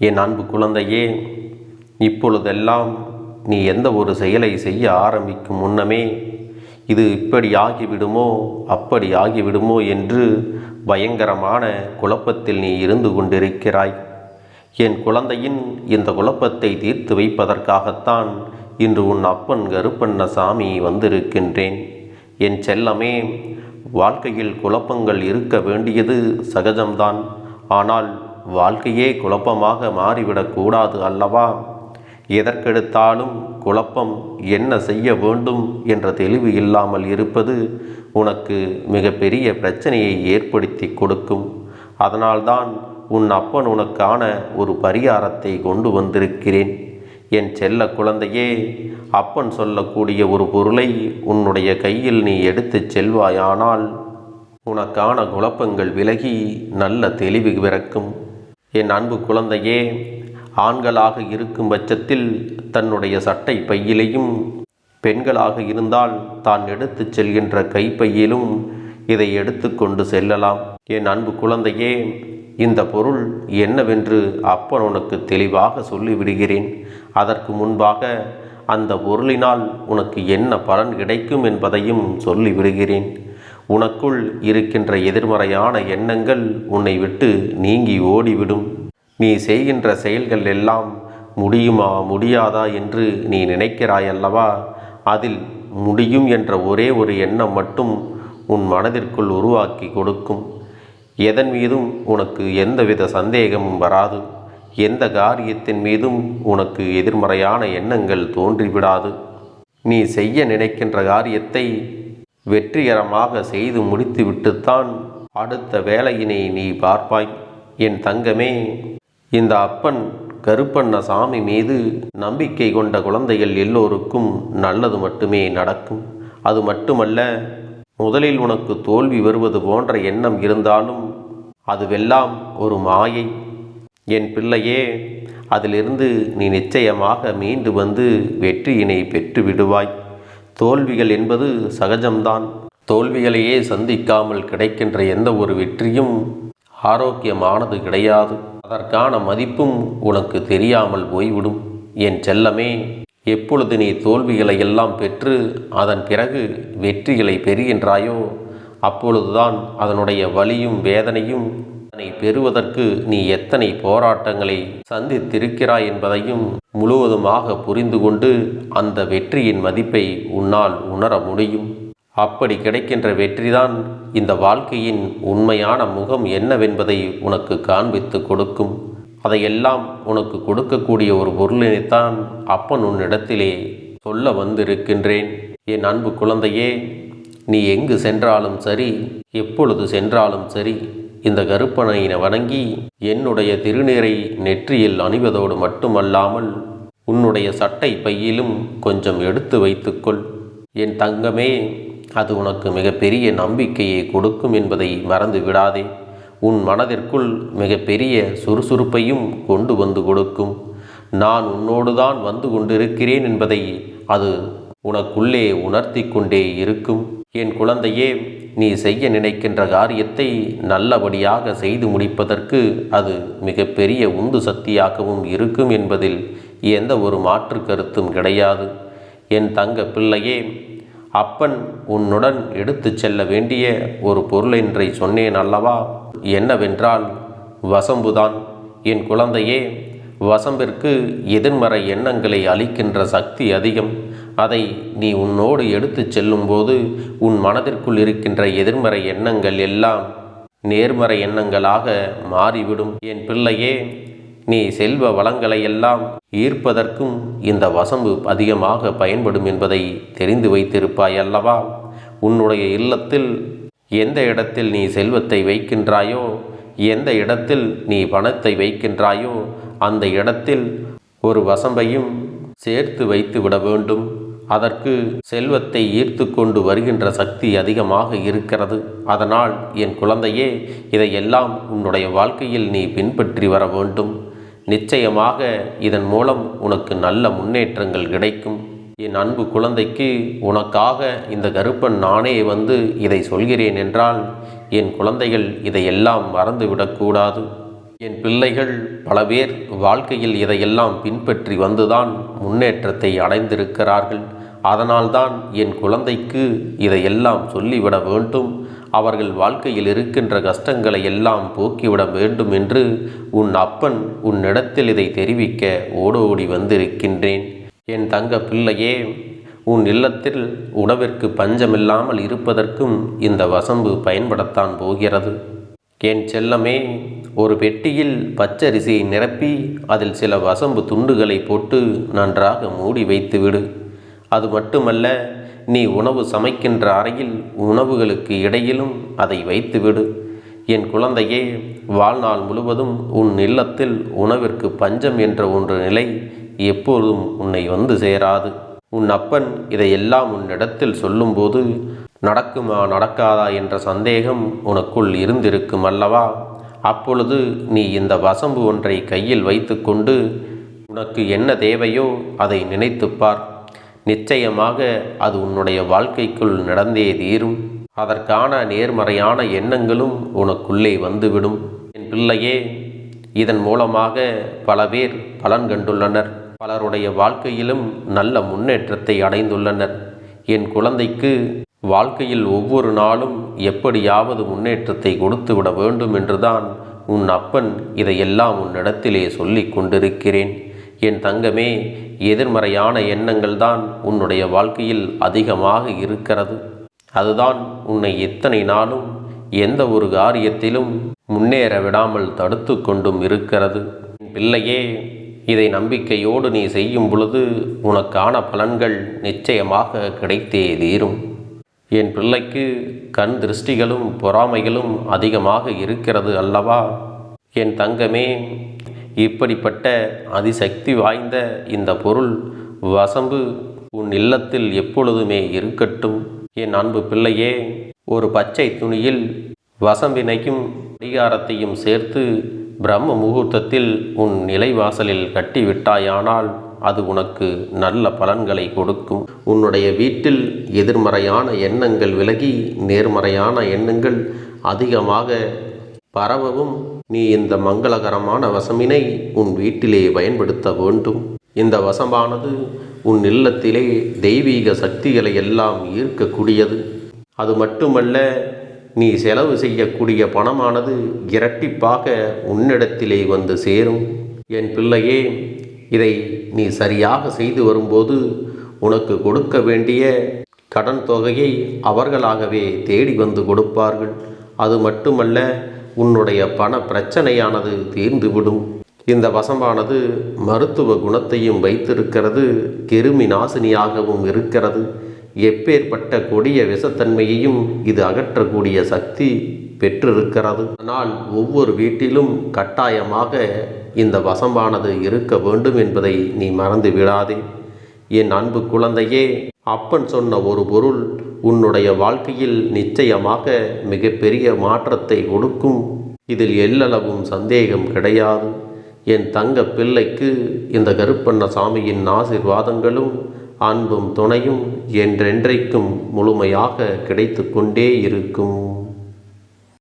என் அன்பு குழந்தையே இப்பொழுதெல்லாம் நீ எந்த ஒரு செயலை செய்ய ஆரம்பிக்கும் முன்னமே இது இப்படி ஆகிவிடுமோ அப்படி ஆகிவிடுமோ என்று பயங்கரமான குழப்பத்தில் நீ இருந்து கொண்டிருக்கிறாய். என் குழந்தையின் இந்த குழப்பத்தை தீர்த்து வைப்பதற்காகத்தான் இன்று உன் அப்பன் கருப்பண்ணசாமி வந்திருக்கின்றேன். என் செல்லமே வாழ்க்கையில் குழப்பங்கள் இருக்க வேண்டியது சகஜம்தான். ஆனால் வாழ்க்கையே குழப்பமாக மாறிவிடக்கூடாது அல்லவா? எதற்கெடுத்தாலும் குழப்பம் என்ன செய்ய வேண்டும் என்ற தெளிவு இல்லாமல் இருப்பது உனக்கு மிகப்பெரிய பிரச்சனையை ஏற்படுத்தி கொடுக்கும். அதனால்தான் உன் அப்பன் உனக்கான ஒரு பரிகாரத்தை கொண்டு வந்திருக்கிறேன். என் செல்ல குழந்தையே அப்பன் சொல்லக்கூடிய ஒரு பொருளை உன்னுடைய கையில் நீ எடுத்துச் செல்வாயானால் உனக்கான குழப்பங்கள் விலகி நல்ல தெளிவு பிறக்கும். என் அன்பு குழந்தையே ஆண்களாக இருக்கும் பட்சத்தில் தன்னுடைய சட்டை பையிலையும் பெண்களாக இருந்தால் தான் எடுத்துச் செல்கின்ற கைப்பையிலும் இதை எடுத்துக்கொண்டு செல்லலாம். என் அன்பு குழந்தையே இந்த பொருள் என்னவென்று அப்பன் உனக்கு தெளிவாக சொல்லிவிடுகிறேன். அதற்கு முன்பாக அந்த பொருளினால் உனக்கு என்ன பலன் கிடைக்கும் என்பதையும் சொல்லிவிடுகிறேன். உனக்குள் இருக்கின்ற எதிர்மறையான எண்ணங்கள் உன்னை விட்டு நீங்கி ஓடிவிடும். நீ செய்கின்ற செயல்கள் எல்லாம் முடியுமா முடியாதா என்று நீ நினைக்கிறாயல்லவா? அதில் முடியும் என்ற ஒரே ஒரு எண்ணம் மட்டும் உன் மனதிற்குள் உருவாக்கி கொடுக்கும். எதன் மீதும் உனக்கு எந்தவித சந்தேகமும் வராது. எந்த காரியத்தின் மீதும் உனக்கு எதிர்மறையான எண்ணங்கள் தோன்றிவிடாது. நீ செய்ய நினைக்கின்ற காரியத்தை வெற்றிகரமாக செய்து முடித்துவிட்டுத்தான் அடுத்த வேலையினை நீ பார்ப்பாய். என் தங்கமே இந்த அப்பன் கருப்பண்ண சாமி மீது நம்பிக்கை கொண்ட குழந்தைகள் எல்லோருக்கும் நல்லது மட்டுமே நடக்கும். அது மட்டுமல்ல முதலில் உனக்கு தோல்வி வருவது போன்ற எண்ணம் இருந்தாலும் அதுவெல்லாம் ஒரு மாயை. என் பிள்ளையே அதிலிருந்து நீ நிச்சயமாக மீண்டு வந்து வெற்றியினை பெற்று விடுவாய் தோல்விகள் என்பது சகஜம்தான். தோல்விகளையே சந்திக்காமல் கிடைக்கின்ற எந்த ஒரு வெற்றியும் ஆரோக்கியமானது கிடையாது. அதற்கான மதிப்பும் உனக்கு தெரியாமல் போய்விடும். என் செல்லமே எப்பொழுது நீ தோல்விகளை எல்லாம் பெற்று அதன் பிறகு வெற்றிகளை பெறுகின்றாயோ அப்பொழுதுதான் அதனுடைய வலியும் வேதனையும் அதனை பெறுவதற்கு நீ எத்தனை போராட்டங்களை சந்தித்திருக்கிறாய் என்பதையும் முழுவதுமாக புரிந்து கொண்டு அந்த வெற்றியின் மதிப்பை உன்னால் உணர முடியும். அப்படி கிடைக்கின்ற வெற்றிதான் இந்த வாழ்க்கையின் உண்மையான முகம் என்னவென்பதை உனக்கு காண்பித்து கொடுக்கும். அதையெல்லாம் உனக்கு கொடுக்கக்கூடிய ஒரு பொருளினைத்தான் அப்பன் உன்னிடத்திலே சொல்ல வந்திருக்கின்றேன். என் அன்பு குழந்தையே நீ எங்கு சென்றாலும் சரி எப்பொழுது சென்றாலும் சரி இந்த கருப்பனையினை வணங்கி என்னுடைய திருநீரை நெற்றியில் அணிவதோடு மட்டுமல்லாமல் உன்னுடைய சட்டை பையிலும் கொஞ்சம் எடுத்து வைத்துக்கொள். என் தங்கமே அது உனக்கு மிகப்பெரிய நம்பிக்கையை கொடுக்கும் என்பதை மறந்து விடாதே. உன் மனதிற்குள் மிகப்பெரிய சுறுசுறுப்பையும் கொண்டு வந்து கொடுக்கும். நான் உன்னோடு தான் வந்து கொண்டிருக்கிறேன் என்பதை அது உனக்குள்ளே உணர்த்தி கொண்டே இருக்கும். என் குழந்தையே நீ செய்ய நினைக்கின்ற காரியத்தை நல்லபடியாக செய்து முடிப்பதற்கு அது மிகப்பெரிய உந்து சக்தியாகவும் இருக்கும் என்பதில் எந்த ஒரு மாற்று கருத்தும் கிடையாது. என் தங்க பிள்ளையே அப்பன் உன்னுடன் எடுத்துச் செல்ல வேண்டிய ஒரு பொருள் என்றை சொன்னேன் அல்லவா? என்னவென்றால் வசம்புதான். என் குழந்தையே வசம்பிற்கு எதிர்மறை எண்ணங்களை அளிக்கின்ற சக்தி அதிகம். அதை நீ உன்னோடு எடுத்துச் செல்லும்போது உன் மனதிற்குள் இருக்கின்ற எதிர்மறை எண்ணங்கள் எல்லாம் நேர்மறை எண்ணங்களாக மாறிவிடும். என் பிள்ளையே நீ செல்வ வளங்களை எல்லாம் ஈர்ப்பதற்கும் இந்த வசம்பு அதிகமாக பயன்படும் என்பதை தெரிந்து வைத்திருப்பாய் அல்லவா உன்னுடைய இல்லத்தில் எந்த இடத்தில் நீ செல்வத்தை வைக்கின்றாயோ எந்த இடத்தில் நீ பணத்தை வைக்கின்றாயோ அந்த இடத்தில் ஒரு வசம்பையும் சேர்த்து வைத்து விட வேண்டும். அதற்கு செல்வத்தை ஈர்த்து கொண்டு வருகின்ற சக்தி அதிகமாக இருக்கிறது. அதனால் என் குழந்தையே இதையெல்லாம் உன்னுடைய வாழ்க்கையில் நீ பின்பற்றி வர வேண்டும். நிச்சயமாக இதன் மூலம் உனக்கு நல்ல முன்னேற்றங்கள் கிடைக்கும். என் அன்பு குழந்தைக்கு உனக்காக இந்த கருப்பன் நானே வந்து இதை சொல்கிறேன் என்றால் என் குழந்தைகள் இதையெல்லாம் மறந்துவிடக்கூடாது என் பிள்ளைகள் பல பேர் வாழ்க்கையில் இதையெல்லாம் பின்பற்றி வந்துதான் முன்னேற்றத்தை அடைந்திருக்கிறார்கள். அதனால்தான் என் குழந்தைக்கு இதையெல்லாம் சொல்லிவிட வேண்டும். அவர்கள் வாழ்க்கையில் இருக்கின்ற கஷ்டங்களை எல்லாம் போக்கிவிட வேண்டும் என்று உன் அப்பன் உன்னிடத்தில் இதை தெரிவிக்க ஓடோடி வந்திருக்கின்றேன். என் தங்க பிள்ளையே உன் இல்லத்தில் உணவிற்கு பஞ்சமில்லாமல் இருப்பதற்கும் இந்த வசம்பு பயன்படத்தான் போகிறது. என் செல்லமே ஒரு பெட்டியில் பச்சரிசியை நிரப்பி அதில் சில வசம்பு துண்டுகளை போட்டு நன்றாக மூடி வைத்துவிடு. அது மட்டுமல்ல நீ உணவு சமைக்கின்ற அறையில் உணவுகளுக்கு இடையிலும் அதை வைத்துவிடு. என் குழந்தையே வாழ்நாள் முழுவதும் உன் இல்லத்தில் உணவிற்கு பஞ்சம் என்ற ஒன்று நிலை எப்போதும் உன்னை வந்து சேராது. உன் அப்பன் இதையெல்லாம் உன்னிடத்தில் சொல்லும்போது நடக்குமா நடக்காதா? என்ற சந்தேகம் உனக்குள் இருந்திருக்கும் அல்லவா? அப்பொழுது நீ இந்த வசம்பு ஒன்றை கையில் வைத்துக்கொண்டு உனக்கு என்ன தேவையோ அதை நினைத்துப் பார். நிச்சயமாக அது உன்னுடைய வாழ்க்கைக்குள் நடந்தே தீரும். அதற்கான நேர்மறையான எண்ணங்களும் உனக்குள்ளே வந்துவிடும். என் பிள்ளையே இதன் மூலமாக பல பேர் பலன் கண்டுள்ளனர். பலருடைய வாழ்க்கையிலும் நல்ல முன்னேற்றத்தை அடைந்துள்ளனர். என் குழந்தைக்கு வாழ்க்கையில் ஒவ்வொரு நாளும் எப்படியாவது முன்னேற்றத்தை கொடுத்து விட வேண்டும் என்றுதான் உன் அப்பன் இதையெல்லாம் உன்னிடத்திலே சொல்லிக் கொண்டிருக்கிறேன். என் தங்கமே எதிர்மறையான எண்ணங்கள் தான் உன்னுடைய வாழ்க்கையில் அதிகமாக இருக்கிறது. அதுதான் உன்னை எத்தனை நாளும் எந்த ஒரு காரியத்திலும் முன்னேற விடாமல் தடுத்து கொண்டும் இருக்கிறது. என் பிள்ளையே இதை நம்பிக்கையோடு நீ செய்யும் பொழுது உனக்கான பலன்கள் நிச்சயமாக கிடைத்தே தீரும். என் பிள்ளைக்கு கண் திருஷ்டிகளும் பொறாமைகளும் அதிகமாக இருக்கிறது அல்லவா? என் தங்கமே இப்படிப்பட்ட அதிசக்தி வாய்ந்த இந்த பொருள் வசம்பு உன் இல்லத்தில் எப்பொழுதுமே இருக்கட்டும். என் அன்பு பிள்ளையே ஒரு பச்சை துணியில் வசம்பினையும் அதிகாரத்தையும் சேர்த்து பிரம்ம முகூர்த்தத்தில் உன் நிலைவாசலில் கட்டிவிட்டாயானால் அது உனக்கு நல்ல பலன்களை கொடுக்கும். உன்னுடைய வீட்டில் எதிர்மறையான எண்ணங்கள் விலகி நேர்மறையான எண்ணங்கள் அதிகமாக பரவவும். நீ இந்த மங்களகரமான வசமினை உன் வீட்டிலே பயன்படுத்த வேண்டும். இந்த வசமானது உன் இல்லத்திலே தெய்வீக சக்திகளை எல்லாம் ஈர்க்கக்கூடியது. அது மட்டுமல்ல நீ செலவு செய்யக்கூடிய பணமானது இரட்டிப்பாக உன்னிடத்திலே வந்து சேரும். என் பிள்ளையே இதை நீ சரியாக செய்து வரும்போது உனக்கு கொடுக்க வேண்டிய கடன் தொகையை அவர்களாகவே தேடி வந்து கொடுப்பார்கள். அது மட்டுமல்ல உன்னுடைய பண பிரச்சனையானது தீர்ந்துவிடும். இந்த வசம்பானது மருத்துவ குணத்தையும் வைத்திருக்கிறது கிருமி நாசினியாகவும் இருக்கிறது. எப்பேற்பட்ட கொடிய விஷத்தன்மையையும் இது அகற்றக்கூடிய சக்தி பெற்றிருக்கிறது. ஆனால் ஒவ்வொரு வீட்டிலும் கட்டாயமாக இந்த வசம்பானது இருக்க வேண்டும் என்பதை நீ மறந்து விடாதே என் அன்பு குழந்தையே அப்பன் சொன்ன ஒரு பொருள் உன்னுடைய வாழ்க்கையில் நிச்சயமாக மிகப்பெரிய மாற்றத்தை கொடுக்கும் இதில் எல்லளவும் சந்தேகம் கிடையாது. என் தங்க பிள்ளைக்கு இந்த கருப்பண்ண சாமியின் ஆசிர்வாதங்களும் அன்பும் துணையும் என்றென்றைக்கும் முழுமையாக கிடைத்து கொண்டே இருக்கும்.